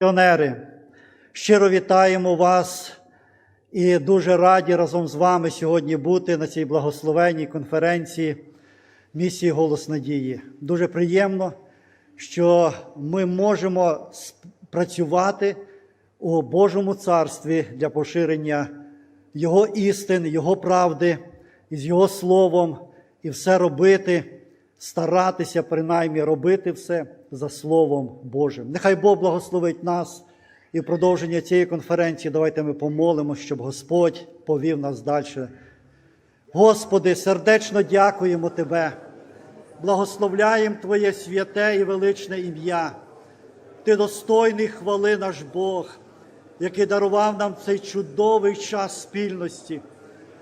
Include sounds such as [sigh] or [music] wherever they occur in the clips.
Піонери, щиро вітаємо вас і дуже раді разом з вами сьогодні бути на цій благословенній конференції місії Голос Надії. Дуже приємно, що ми можемо працювати у Божому царстві для поширення Його істин, Його правди із Його Словом, і все робити, старатися принаймні робити все за Словом Божим. Нехай Бог благословить нас і в продовження цієї конференції. Давайте ми помолимо, щоб Господь повів нас далі. Господи, сердечно дякуємо Тебе, благословляємо Твоє святе і величне ім'я. Ти достойний хвали наш Бог, який дарував нам цей чудовий час спільності.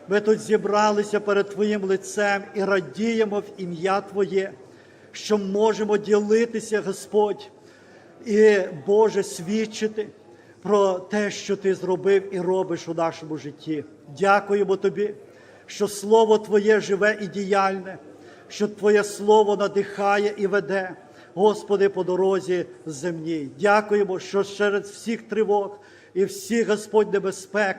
Ми тут зібралися перед Твоїм лицем і радіємо в ім'я Твоє, що можемо ділитися, Господь, і Боже свідчити про те, що Ти зробив і робиш у нашому житті. Дякуємо Тобі, що Слово Твоє живе і діяльне, що Твоє Слово надихає і веде, Господи, по дорозі земній. Дякуємо, що серед всіх тривог і всіх Господь небезпек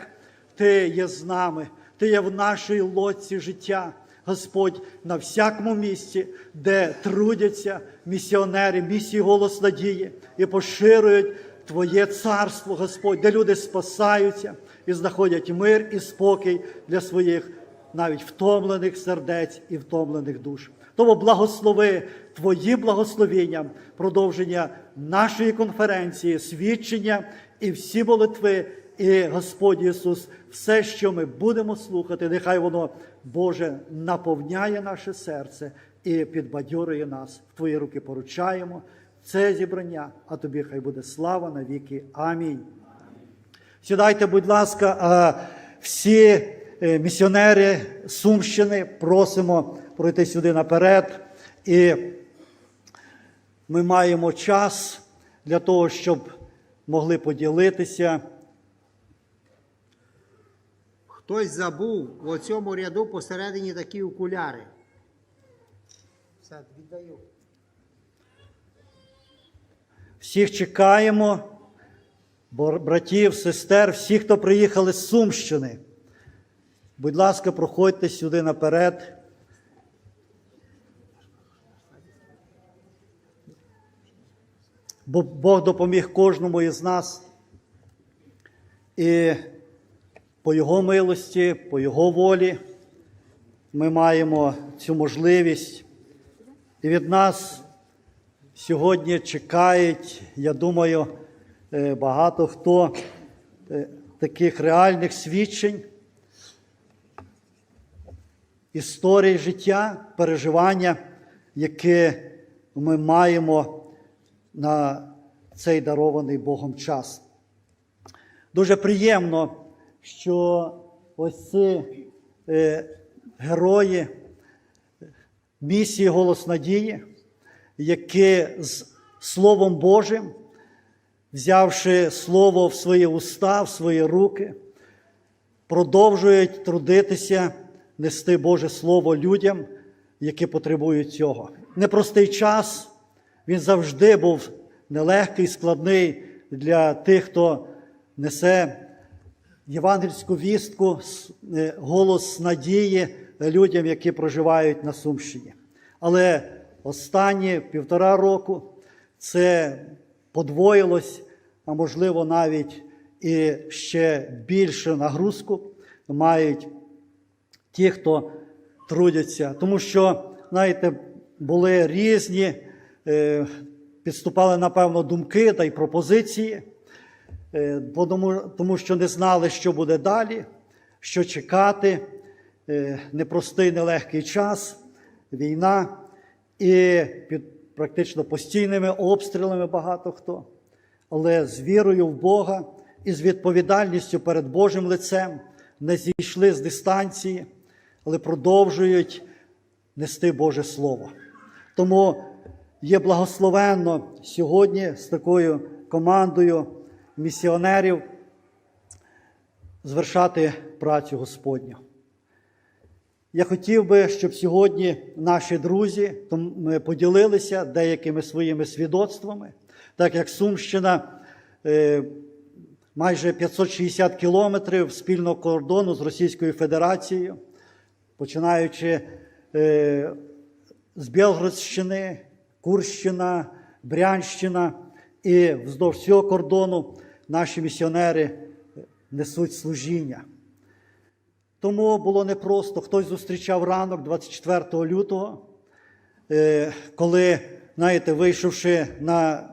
Ти є з нами, Ти є в нашій лодці життя. Господь на всякому місці, де трудяться місіонери, місії голос надії і поширюють Твоє царство, Господь, де люди спасаються і знаходять мир і спокій для своїх навіть втомлених сердець і втомлених душ. Тому благослови Твої благословіння, продовження нашої конференції, свідчення і всі молитви. І Господь Ісус, все, що ми будемо слухати, нехай воно, Боже, наповняє наше серце і підбадьорює нас. В Твої руки поручаємо це зібрання, а тобі хай буде слава навіки. Амінь. Сідайте, будь ласка, всі е, місіонери Сумщини просимо пройти сюди наперед. І ми маємо час для того, щоб могли поділитися. Хтось забув в цьому ряду посередині такі окуляри. Все, віддаю. Всіх чекаємо, братів, сестер, всіх, хто приїхали з Сумщини. Будь ласка, проходьте сюди наперед. Бо Бог допоміг кожному із нас. І по Його милості, по Його волі ми маємо цю можливість. І від нас сьогодні чекають, я думаю, е, багато хто е, таких реальних свідчень, історій життя, переживання, яке ми маємо на цей дарований Богом час. Дуже приємно, що ось ці е, герої місії Голос Надії, які з Словом Божим, взявши Слово в свої уста, в свої руки, продовжують трудитися, нести Боже Слово людям, які потребують цього. Непростий час, він завжди був нелегкий, складний для тих, хто несе євангельську вістку, е, голос надії людям, які проживають на Сумщині. Але останні півтора року це подвоїлось, а можливо навіть і ще більше нагрузку мають ті, хто трудяться. Тому що, знаєте, були різні, е, підступали, напевно, думки та й пропозиції, тому, тому що не знали, що буде далі, що чекати. Е, Непростий, нелегкий час, війна і під практично постійними обстрілами багато хто. Але з вірою в Бога і з відповідальністю перед Божим лицем не зійшли з дистанції, але продовжують нести Боже Слово. Тому є благословенно сьогодні з такою командою місіонерів звершати працю Господню. Я хотів би, щоб сьогодні наші друзі ми поділилися деякими своїми свідоцтвами, так як Сумщина е, майже 560 кілометрів спільного кордону з Російською Федерацією, починаючи е, з Білгородщини, Курщина, Брянщина і вздовж цього кордону наші місіонери несуть служіння. Тому було непросто. Хтось зустрічав ранок 24 лютого, е, коли, знаєте, вийшовши на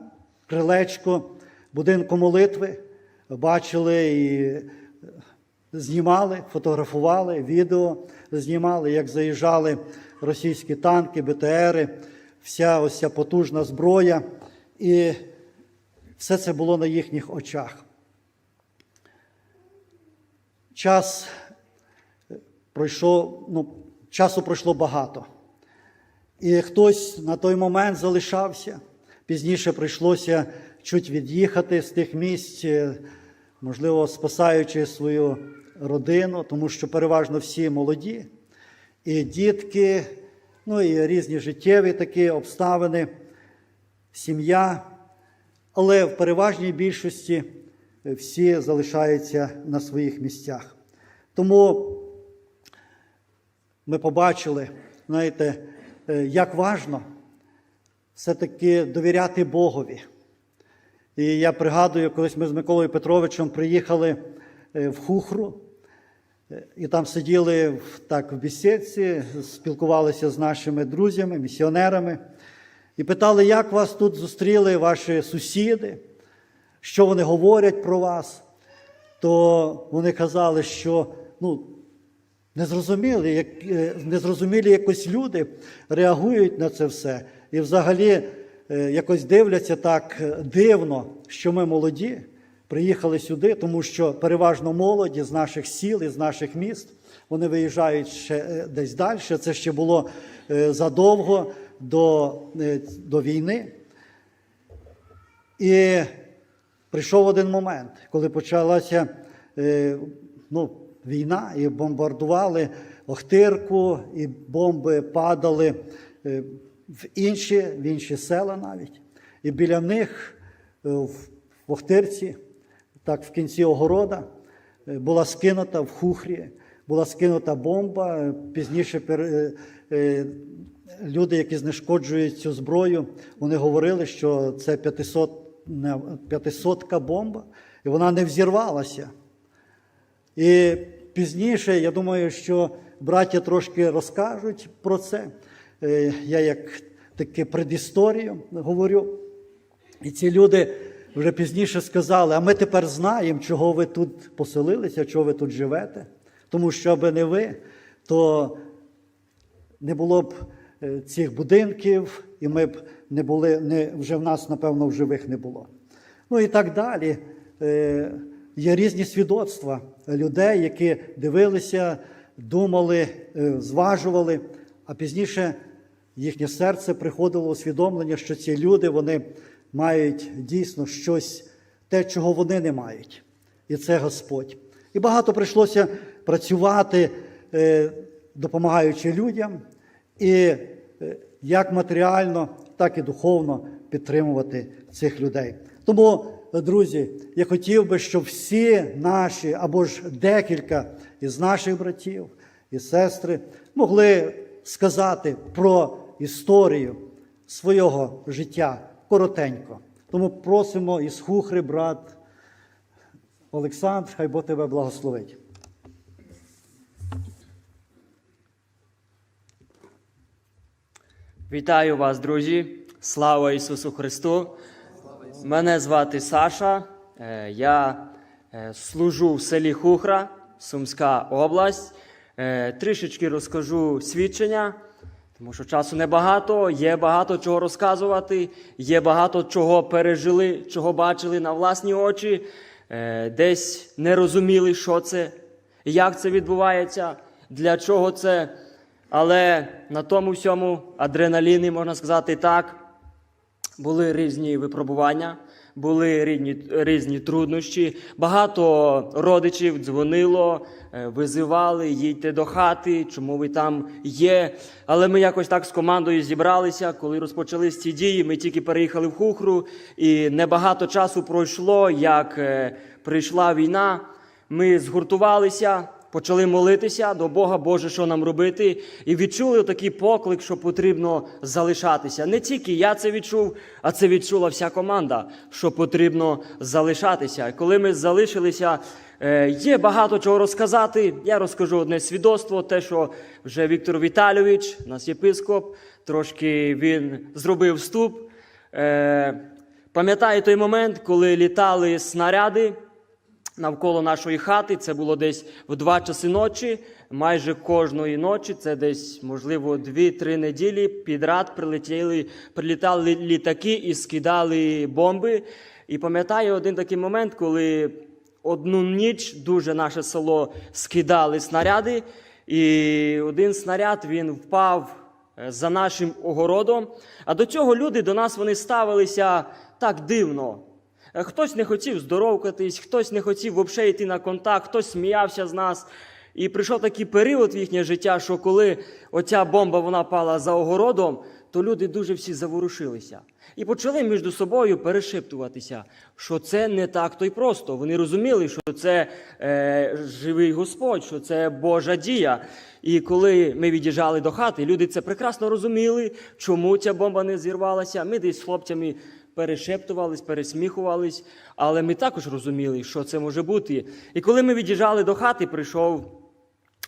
крилечко будинку молитви, бачили і е, знімали, фотографували, відео знімали, як заїжджали російські танки, БТРи, вся ось ця потужна зброя. І все це було на їхніх очах. Час е, пройшов, ну, часу пройшло багато. І хтось на той момент залишався. Пізніше прийшлося чуть від'їхати з тих місць, е, можливо, спасаючи свою родину, тому що переважно всі молоді, і дітки, ну і різні життєві такі обставини, сім'я. Але в переважній більшості е, всі залишаються на своїх місцях. Тому ми побачили, знаєте, е, як важно все-таки довіряти Богові. І я пригадую, колись ми з Миколою Петровичем приїхали е, в Хухру, і там сиділи так в бесідці, спілкувалися з нашими друзями, місіонерами, і питали, як вас тут зустріли ваші сусіди, що вони говорять про вас. То вони казали, що ну, незрозумілі, як, е, незрозумілі якось люди реагують на це все. І взагалі е, якось дивляться так е, дивно, що ми молоді, приїхали сюди, тому що переважно молоді з наших сіл і з наших міст. Вони виїжджають ще десь далі. Це ще було задовго до, е, до війни. І прийшов один момент, коли почалася е, ну, війна, і бомбардували Охтирку, і бомби падали е, в інші, в інші села навіть. І біля них в Охтирці, так в кінці огорода, була скинута в хухрі, була скинута бомба. Пізніше люди, які знешкоджують цю зброю, вони говорили, що це 500, не, 500 бомба, і вона не взірвалася. І пізніше, я думаю, що браття трошки розкажуть про це. Е, Я як таке предісторію говорю. І ці люди вже пізніше сказали: а ми тепер знаємо, чого ви тут поселилися, чого ви тут живете. Тому що аби не ви, то не було б цих будинків, і ми б не були, не, вже в нас, напевно, в живих не було. Ну і так далі. Е, Є різні свідоцтва людей, які дивилися, думали, е, зважували, а пізніше їхнє серце приходило усвідомлення, що ці люди вони мають дійсно щось, те, чого вони не мають. І це Господь. І багато прийшлося працювати, е, допомагаючи людям, і е, як матеріально, так і духовно підтримувати цих людей. Тому, е, друзі, я хотів би, щоб всі наші або ж декілька із наших братів і сестри могли сказати про історію свого життя коротенько. Тому просимо із хухри, брат Олександр, хай Бог тебе благословить. Вітаю вас, друзі! Слава Ісусу Христу! Мене звати Саша. Е, Я е, служу в селі Хухра, Сумська область. Е, Трішечки розкажу свідчення, тому що часу небагато, є багато чого розказувати, є багато чого пережили, чого бачили на власні очі, десь не розуміли, що це, як це відбувається, для чого це. Але на тому всьому адреналіні, можна сказати так, Були різні випробування, були різні, різні труднощі. Багато родичів дзвонило, е, визивали, їдьте до хати, чому ви там є. Але ми якось так з командою зібралися. Коли розпочались ці дії, ми тільки переїхали в Хухру, і небагато часу пройшло, як е, прийшла війна. Ми згуртувалися, почали молитися до Бога, Боже, що нам робити, і відчули такий поклик, що потрібно залишатися. Не тільки я це відчув, а це відчула вся команда, що потрібно залишатися. І коли ми залишилися, е, є багато чого розказати. Я розкажу одне свідоцтво, те, що вже Віктор Віталійович, нас єпископ, трошки він зробив вступ. Е, Пам'ятаю той момент, коли літали снаряди навколо нашої хати. Це було десь в два часи ночі. Майже кожної ночі, це десь, можливо, дві-три неділі підряд прилетіли, прилітали літаки і скидали бомби. І пам'ятаю один такий момент, коли одну ніч дуже наше село скидали снаряди, і один снаряд він впав е, за нашим огородом. А до цього люди до нас вони ставилися так дивно. Е, Хтось не хотів здоровкатись, хтось не хотів взагалі йти на контакт, хтось сміявся з нас. І прийшов такий період в їхнє життя, що коли оця бомба вона пала за огородом, то люди дуже всі заворушилися. І почали між собою перешептуватися, що це не так то й просто. Вони розуміли, що це е, живий Господь, що це Божа дія. І коли ми від'їжджали до хати, люди це прекрасно розуміли, чому ця бомба не зірвалася. Ми десь з хлопцями перешептувались, пересміхувались, але ми також розуміли, що це може бути. І коли ми від'їжджали до хати, прийшов.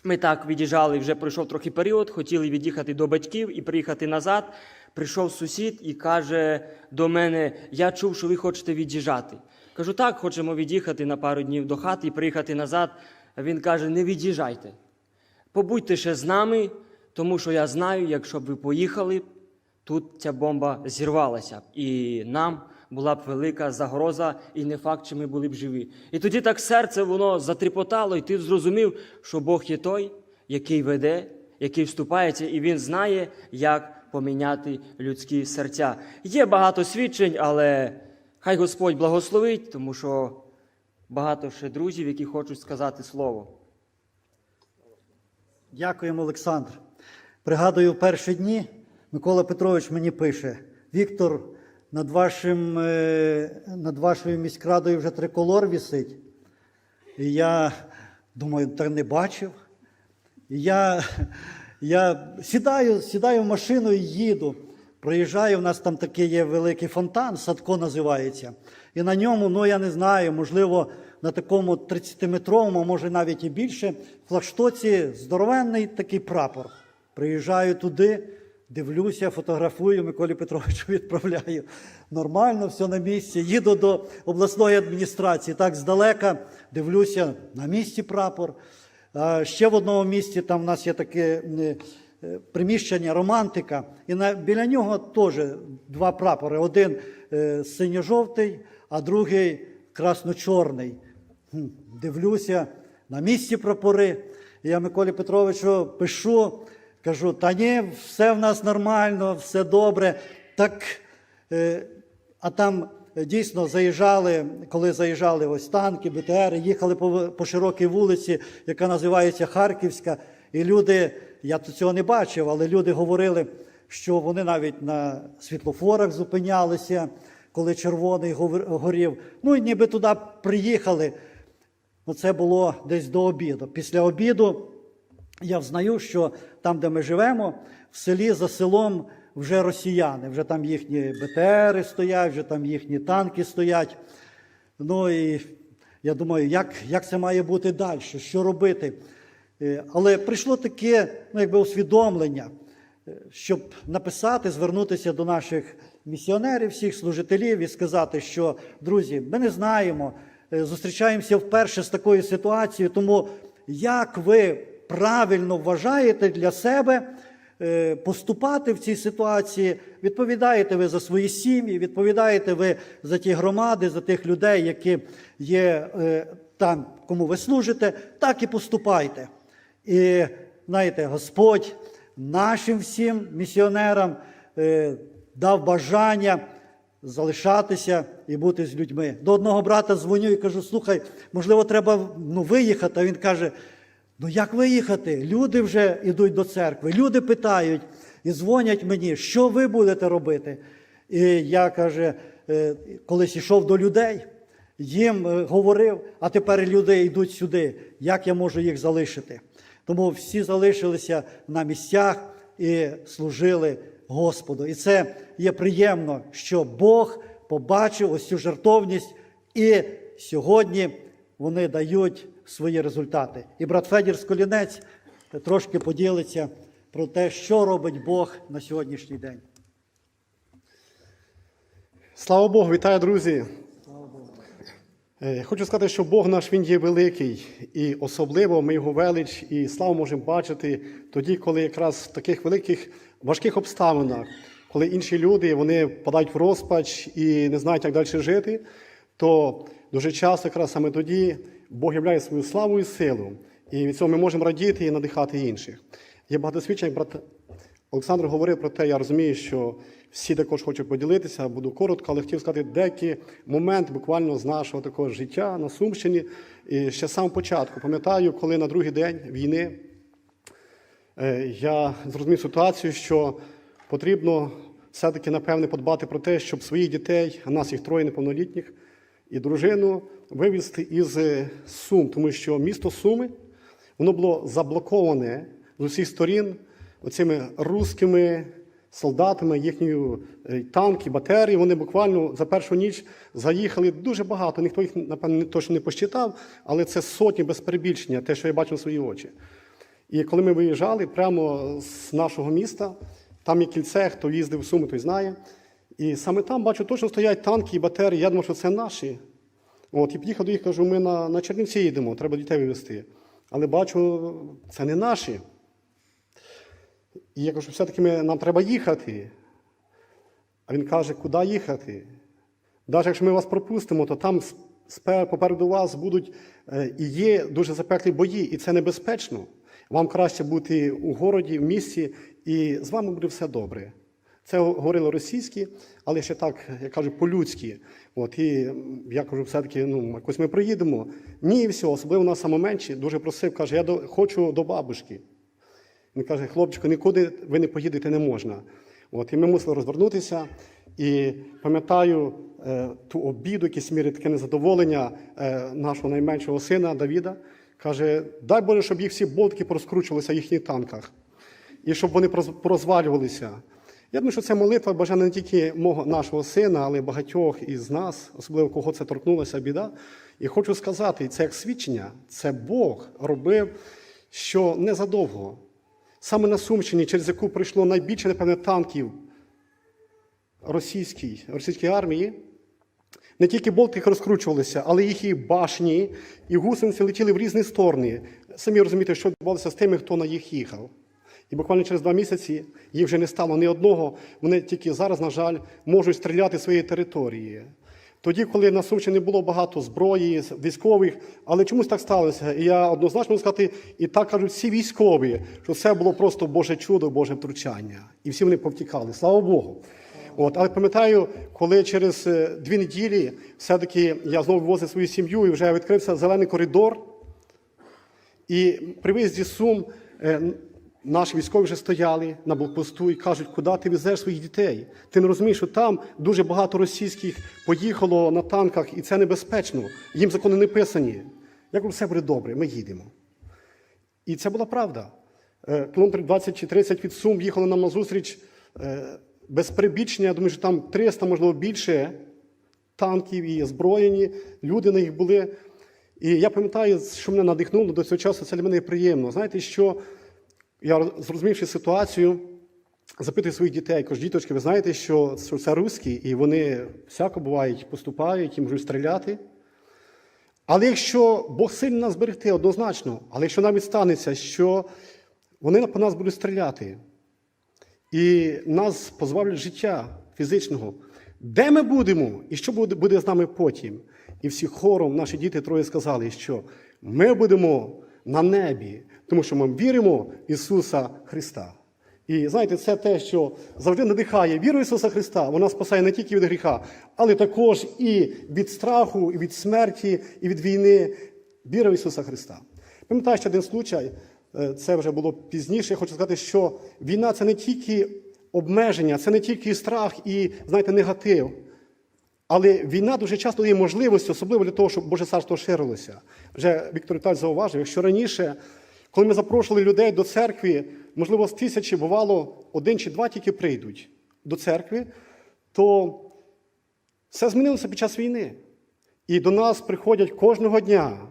Ми так від'їжджали, вже пройшов трохи період, хотіли від'їхати до батьків і приїхати назад. Прийшов сусід і каже до мене: Я чув, що ви хочете від'їжджати. Кажу, так, хочемо від'їхати на пару днів до хати і приїхати назад. Він каже: Не від'їжджайте. Побудьте ще з нами, тому що я знаю, якщо б ви поїхали, тут ця бомба зірвалася. І нам була б велика загроза, і не факт, чи ми були б живі. І тоді так серце воно затріпотало, і ти зрозумів, що Бог є той, який веде, який вступається, і він знає, як поміняти людські серця. Є багато свідчень, але хай Господь благословить, тому що багато ще друзів, які хочуть сказати слово. Дякуємо, Олександр. Пригадую, перші дні Микола Петрович мені пише: Віктор, над, вашим, е, над вашою міськрадою вже триколор вісить. І я думаю, та не бачив. І я, я сідаю, сідаю в машину і їду. Проїжджаю, у нас там такий є великий фонтан, Садко називається. І на ньому, ну я не знаю, можливо, на такому 30-метровому, а може навіть і більше, флагштоці здоровенний такий прапор. Приїжджаю туди, дивлюся, фотографую, Миколі Петровичу [laughs] відправляю. Нормально, все на місці. Їду до обласної адміністрації. Так здалека дивлюся, на місці прапор. Ще в одному місці там в нас є таке е, приміщення романтика, і на, біля нього теж два прапори: один е, синьо-жовтий, а другий красно-чорний. Дивлюся, на місці прапори. Я Миколі Петровичу пишу, кажу: та ні, все в нас нормально, все добре. Так, е, а там дійсно заїжджали, коли заїжджали ось танки, БТР, їхали по, по широкій вулиці, яка називається Харківська. І люди, я цього не бачив, але люди говорили, що вони навіть на світлофорах зупинялися, коли червоний горів. Ну і ніби туди приїхали. Ну, це було десь до обіду. Після обіду я взнаю, що там, де ми живемо, в селі за селом вже росіяни, вже там їхні БТРи стоять, вже там їхні танки стоять. Ну і я думаю, як, як це має бути далі, що робити. Е, Але прийшло таке ну, якби усвідомлення, е, щоб написати, звернутися до наших місіонерів, всіх служителів і сказати, що друзі, ми не знаємо, е, зустрічаємося вперше з такою ситуацією, тому як ви правильно вважаєте для себе е, поступати в цій ситуації, відповідаєте ви за свої сім'ї, відповідаєте ви за ті громади, за тих людей, які є е, там, кому ви служите, так і поступайте. І знаєте, Господь нашим всім місіонерам е, дав бажання залишатися і бути з людьми. До одного брата дзвоню і кажу: слухай, можливо, треба ну, виїхати. А він каже: Ну як виїхати? Люди вже йдуть до церкви, люди питають і дзвонять мені, що ви будете робити. І я каже, е, колись йшов до людей, їм е, говорив, а тепер люди йдуть сюди. Як я можу їх залишити? Тому всі залишилися на місцях і служили Господу. І це є приємно, що Бог побачив ось цю жертовність, і сьогодні вони дають свої результати. І брат Федір Сколінець трошки поділиться про те, що робить Бог на сьогоднішній день. Слава Богу, вітаю, друзі. Е, Хочу сказати, що Бог наш Він є великий, і особливо ми його велич і славу можемо бачити тоді, коли якраз в таких великих важких обставинах, коли інші люди вони впадають в розпач і не знають, як далі жити, то дуже часто, якраз саме тоді, Бог являє свою славу і силу, і від цього ми можемо радіти і надихати інших. Є багато свідчень, брат Олександр говорив про те, я розумію, що всі також хочуть поділитися, буду коротко, але хотів сказати деякі моменти буквально з нашого такого життя на Сумщині. І ще з самого початку пам'ятаю, коли на другий день війни е, я зрозумів ситуацію, що потрібно все-таки, напевне, подбати про те, щоб своїх дітей, а нас їх троє неповнолітніх, і дружину вивезти із е, Сум, тому що місто Суми воно було заблоковане з усіх сторін оцими русскими солдатами, їхньою е, танки, батареї. Вони буквально за першу ніч заїхали дуже багато. Ніхто їх, напевно, точно не посчитав, але це сотні без перебільшення, те, що я бачив свої очі. І коли ми виїжджали прямо з нашого міста, там є кільце, хто їздив в Суми, той знає. І саме там бачу, точно стоять танки і батареї. Я думав, що це наші. От, і під'їхав до їх, кажу, ми на, на Чернівці їдемо, треба дітей вивезти. Але бачу, це не наші. І я кажу, все-таки ми, нам треба їхати. А він каже, куди їхати? Навіть якщо ми вас пропустимо, то там попереду вас будуть е, і є дуже запеклі бої, і це небезпечно. Вам краще бути у городі, в місті, і з вами буде все добре. Це говорили російські, але ще так, я кажу, по-людськи. От, і я кажу, все-таки, ну, якось ми приїдемо. Ні, і все, особливо на самоменші, дуже просив, каже, я до, хочу до бабушки. Він каже, хлопчику, нікуди ви не поїдете не можна. От, і ми мусили розвернутися. І пам'ятаю е, ту обіду, якісь міри таке незадоволення е, нашого найменшого сина Давіда. Каже, дай Боже, щоб їх всі болтики порозкручувалися в їхніх танках, і щоб вони порозвалювалися. Я думаю, що це молитва бажання не тільки мого нашого сина, але й багатьох із нас, особливо кого це торкнулася біда. І хочу сказати, це як свідчення, це Бог робив, що незадовго. Саме на Сумщині, через яку прийшло найбільше, напевне, танків російській, російської армії, не тільки болтики розкручувалися, але їх і башні, і гусениці летіли в різні сторони. Самі розумієте, що відбувалося з тими, хто на їх їхав. І буквально через два місяці їх вже не стало ні одного. Вони тільки зараз, на жаль, можуть стріляти своєї території. Тоді, коли на Сумщині було багато зброї, військових, але чомусь так сталося. І я однозначно можу сказати, і так кажуть всі військові, що це було просто Боже чудо, Боже втручання. І всі вони повтікали. Слава Богу. От, але пам'ятаю, коли через е, дві неділі все-таки я знову вивозив свою сім'ю і вже відкрився зелений коридор. І при виїзді Сум е, наші військові вже стояли на блокпосту і кажуть, куди ти везеш своїх дітей? Ти не розумієш, що там дуже багато російських поїхало на танках, і це небезпечно. Їм закони не писані. Я кажу, все буде добре, ми їдемо. І це була правда. Е, Кілометрів 20 чи 30 від Сум їхали нам на зустріч е, без прибічення. Я думаю, що там 300, можливо, більше танків і озброєні. Люди на їх були. І я пам'ятаю, що мене надихнуло до цього часу, це для мене приємно. Знаєте, що я зрозумівши ситуацію, запитую своїх дітей, кажу, діточки, ви знаєте, що це русські, і вони всяко бувають, поступають і можуть стріляти. Але якщо Бог сильно нас зберегти, однозначно, але якщо навіть станеться, що вони по нас будуть стріляти, і нас позбавлять життя фізичного, де ми будемо і що буде з нами потім? І всі хором наші діти троє сказали, що ми будемо на небі, тому що ми віримо в Ісуса Христа. І знаєте, це те, що завжди надихає віру Ісуса Христа. Вона спасає не тільки від гріха, але також і від страху, і від смерті, і від війни. Віра в Ісуса Христа. Пам'ятаю ще один случай, е, це вже було пізніше. Я хочу сказати, що війна це не тільки обмеження, це не тільки страх і, знаєте, негатив. Але війна дуже часто є можливістю, особливо для того, щоб Боже царство ширилося. Вже Віктор Віталійович зауважив, якщо раніше, коли ми запрошували людей до церкви, можливо, з тисячі бувало один чи два тільки прийдуть до церкви, то все змінилося під час війни. І до нас приходять кожного дня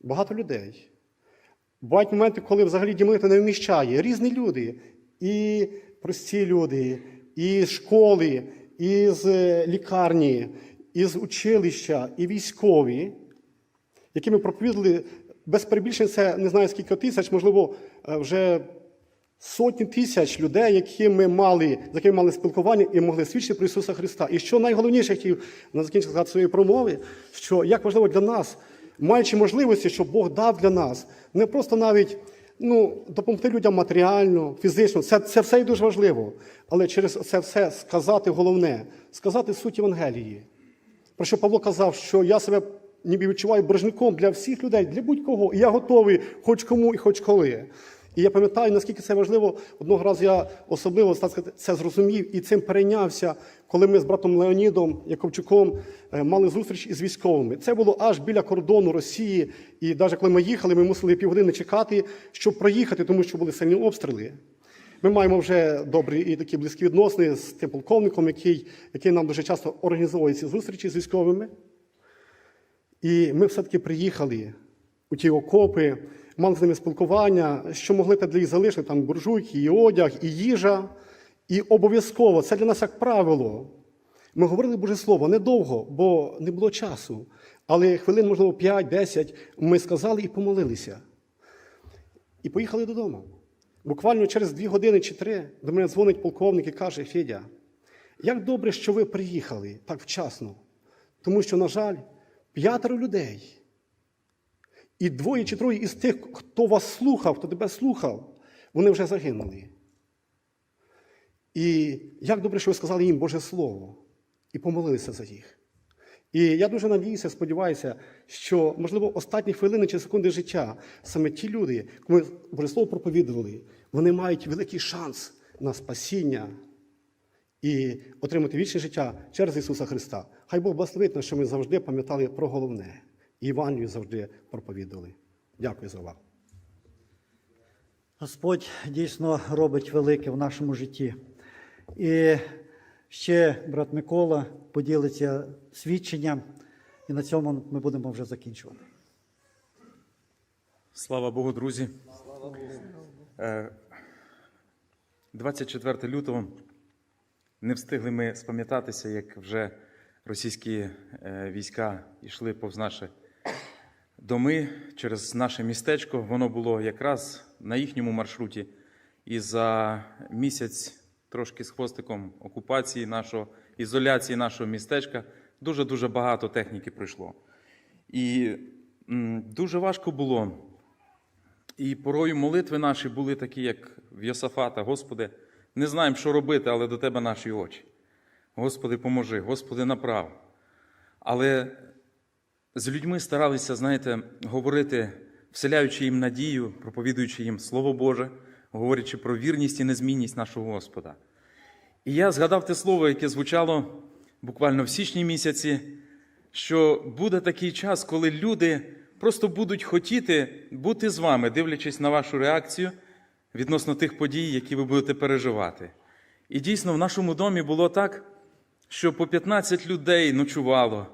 багато людей. Бувають моменти, коли взагалі дімити не вміщає. Різні люди, і прості люди, і з школи, і з е, лікарні, і з училища, і військові, які ми проповідали без перебільшень, це не знаю скільки тисяч, можливо, е, вже сотні тисяч людей, які ми мали, з якими мали спілкування і могли свідчити про Ісуса Христа. І що найголовніше хотів на закінчення сказати своєї промови, що як важливо для нас, маючи можливості, що Бог дав для нас, не просто навіть ну, допомогти людям матеріально, фізично, це, це все і дуже важливо. Але через це все сказати головне, сказати суть Євангелії. Про що Павло казав, що я себе ніби відчуваю боржником для всіх людей, для будь-кого. І я готовий хоч кому і хоч коли. І я пам'ятаю, наскільки це важливо. Одного разу я особливо так сказати, це зрозумів і цим перейнявся, коли ми з братом Леонідом Яковчуком е, мали зустріч із військовими. Це було аж біля кордону Росії. І навіть коли ми їхали, ми мусили півгодини чекати, щоб проїхати, тому що були сильні обстріли. Ми маємо вже добрі і такі близькі відносини з тим полковником, який, який нам дуже часто організовує ці зустрічі з військовими. І ми все-таки приїхали у ті окопи, мали з ними спілкування, що могли та для їх залишити, там буржуйки, і одяг, і їжа. І обов'язково, це для нас як правило. Ми говорили Боже Слово недовго, бо не було часу. Але хвилин, можливо, 5-10 ми сказали і помолилися. І поїхали додому. Буквально через дві години чи три до мене дзвонить полковник і каже: Федя, як добре, що ви приїхали так вчасно. Тому що, на жаль, п'ятеро людей. І двоє чи троє із тих, хто вас слухав, хто тебе слухав, вони вже загинули. І як добре, що ви сказали їм Боже Слово і помолилися за їх. І я дуже надіюся, сподіваюся, що, можливо, останні хвилини чи секунди життя саме ті люди, кому Боже Слово проповідували, вони мають великий шанс на спасіння і отримати вічне життя через Ісуса Христа. Хай Бог благословить нас, що ми завжди пам'ятали про головне. І Івангелію завжди проповідували. Дякую за увагу. Господь дійсно робить велике в нашому житті. І ще брат Микола поділиться свідченням, і на цьому ми будемо вже закінчувати. Слава Богу, друзі. Е, 24 лютого не встигли ми спам'ятатися, як вже російські е, війська йшли повз наші доми через наше містечко. Воно було якраз на їхньому маршруті. І за місяць трошки з хвостиком окупації нашого, ізоляції нашого містечка дуже-дуже багато техніки пройшло. І дуже важко було. І порою молитви наші були такі, як в Йосафата, Господи, не знаємо, що робити, але до Тебе наші очі. Господи, поможи, Господи, направ. Але з людьми старалися, знаєте, говорити, вселяючи їм надію, проповідуючи їм Слово Боже, говорячи про вірність і незмінність нашого Господа. І я згадав те слово, яке звучало буквально в січні місяці, що буде такий час, коли люди просто будуть хотіти бути з вами, дивлячись на вашу реакцію відносно тих подій, які ви будете переживати. І дійсно в нашому домі було так, що по 15 людей ночувало,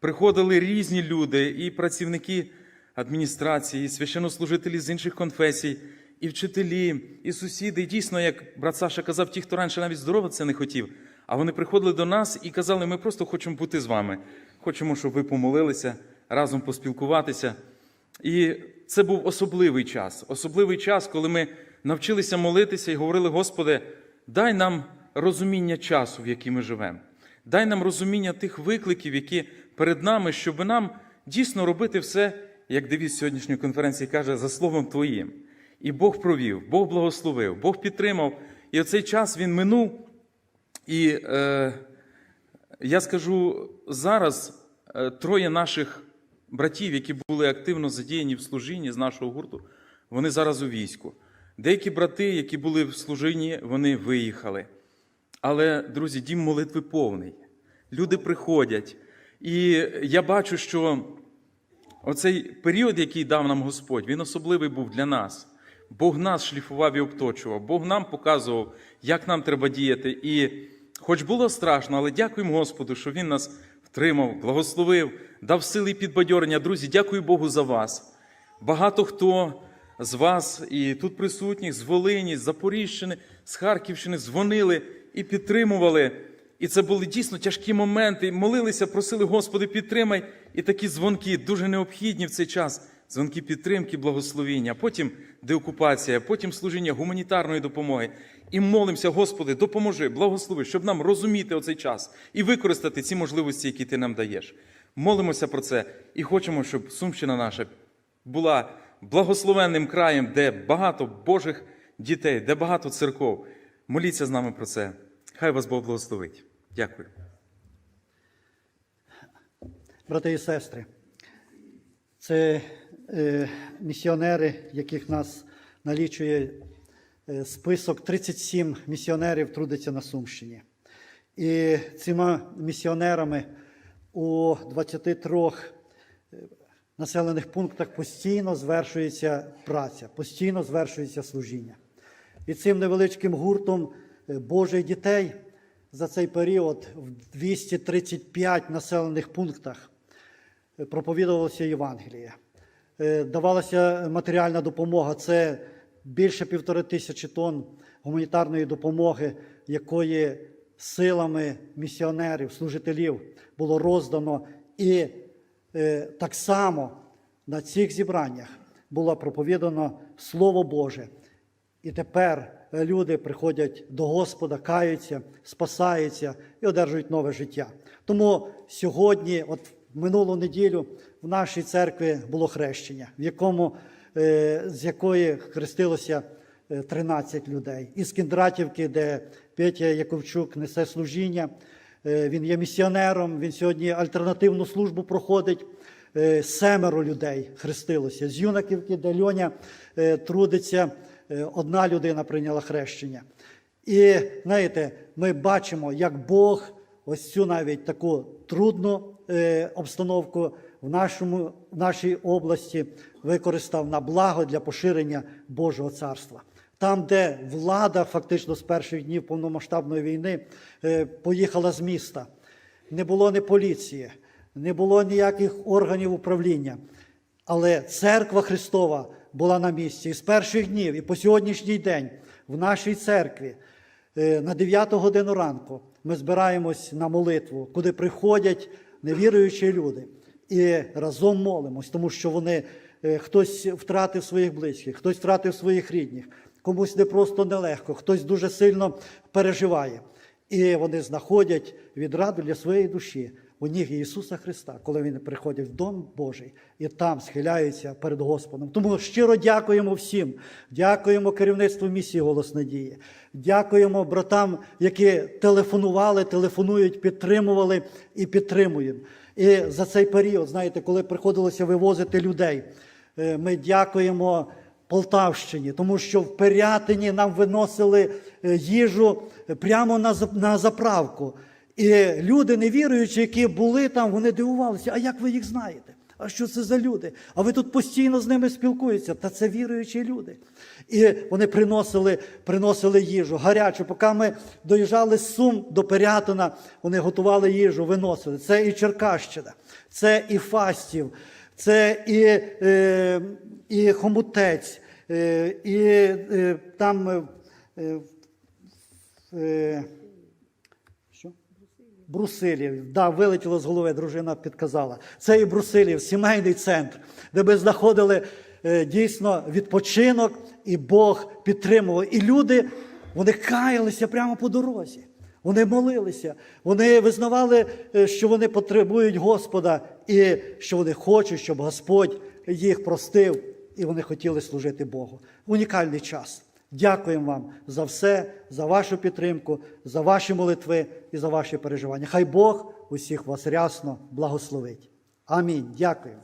приходили різні люди, і працівники адміністрації, і священнослужителі з інших конфесій, і вчителі, і сусіди. І дійсно, як брат Саша казав, ті, хто раніше навіть здороватися не хотів, а вони приходили до нас і казали, ми просто хочемо бути з вами. Хочемо, щоб ви помолилися, разом поспілкуватися. І це був особливий час, особливий час, коли ми навчилися молитися і говорили, Господи, дай нам розуміння часу, в який ми живемо. Дай нам розуміння тих викликів, які перед нами, щоб нам дійсно робити все, як девіз сьогоднішньої конференції каже, за словом Твоїм. І Бог провів, Бог благословив, Бог підтримав. І оцей час він минув. І е, я скажу зараз е, троє наших братів, які були активно задіяні в служінні з нашого гурту, вони зараз у війську. Деякі брати, які були в служінні, вони виїхали. Але, друзі, дім молитви повний. Люди приходять. І я бачу, що оцей період, який дав нам Господь, він особливий був для нас. Бог нас шліфував і обточував, Бог нам показував, як нам треба діяти. І хоч було страшно, але дякуємо Господу, що Він нас втримав, благословив, дав сили і підбадьорення. Друзі, дякую Богу за вас. Багато хто з вас і тут присутніх, з Волині, з Запоріжжини, з Харківщини дзвонили і підтримували. І це були дійсно тяжкі моменти. Молилися, просили, Господи, підтримай. І такі дзвонки дуже необхідні в цей час. Дзвонки підтримки, благословіння, потім деокупація, потім служіння гуманітарної допомоги. І молимося, Господи, допоможи, благослови, щоб нам розуміти оцей час і використати ці можливості, які Ти нам даєш. Молимося про це і хочемо, щоб Сумщина наша була благословенним краєм, де багато Божих дітей, де багато церков. Моліться з нами про це. Хай вас Бог благословить. Дякую. Брати і сестри, це е, місіонери, яких нас налічує е, список 37 місіонерів трудиться на Сумщині. І цими місіонерами у 23 е, населених пунктах постійно звершується праця, постійно звершується служіння. І цим невеличким гуртом е, Божих дітей за цей період в 235 населених пунктах е, проповідувалося Євангеліє. Е, Давалася матеріальна допомога. Це більше півтори тисячі тонн гуманітарної допомоги, якої силами місіонерів, служителів було роздано. І так само на цих зібраннях було проповідано Слово Боже. І тепер е, люди приходять до Господа, каються, спасаються і одержують нове життя. Тому сьогодні, от минулу неділю, в нашій церкві було хрещення, в якому, е, з якої хрестилося е, 13 людей. Із Кіндратівки, де Петя Яковчук несе служіння. Е, Він є місіонером, він сьогодні альтернативну службу проходить. Е, Семеро людей хрестилося. З Юнаківки, де Льоня е, трудиться, одна людина прийняла хрещення. І знаєте, ми бачимо, як Бог ось цю навіть таку трудну обстановку в, нашому, в нашій області використав на благо для поширення Божого царства. Там, де влада фактично з перших днів повномасштабної війни е, поїхала з міста, не було ні поліції, не було ніяких органів управління. Але церква Христова була на місці. І з перших днів, і по сьогоднішній день в нашій церкві е, на 9 годину ранку ми збираємось на молитву, куди приходять невіруючі люди. І разом молимось, тому що вони е, хтось втратив своїх близьких, хтось втратив своїх рідних, комусь не просто нелегко, хтось дуже сильно переживає. І вони знаходять відраду для своєї душі у ніг Ісуса Христа, коли Він приходить в Дом Божий і там схиляються перед Господом. Тому щиро дякуємо всім. Дякуємо керівництву місії Голос Надії. Дякуємо братам, які телефонували, телефонують, підтримували і підтримуємо. І за цей період, знаєте, коли приходилося вивозити людей, е, ми дякуємо. Полтавщині, тому що в Пирятині нам виносили е, їжу прямо на на заправку. І люди, невіруючі, які були там, вони дивувалися, а як ви їх знаєте? А що це за люди? А ви тут постійно з ними спілкуєтеся? Та це віруючі люди. І вони приносили, приносили їжу гарячу. Поки ми доїжджали з Сум до Пирятина, вони готували їжу, виносили. Це і Черкащина, це і Фастів, це і, е, і Хомутець, е, і е, там. Що? Брусилів, да, вилетіло з голови, дружина підказала. Це і Брусилів, сімейний центр, де ми знаходили дійсно відпочинок, і Бог підтримував. І люди вони каялися прямо по дорозі. Вони молилися, вони визнавали, що вони потребують Господа і що вони хочуть, щоб Господь їх простив і вони хотіли служити Богу. Унікальний час. Дякуємо вам за все, за вашу підтримку, за ваші молитви і за ваші переживання. Хай Бог усіх вас рясно благословить. Амінь. Дякую.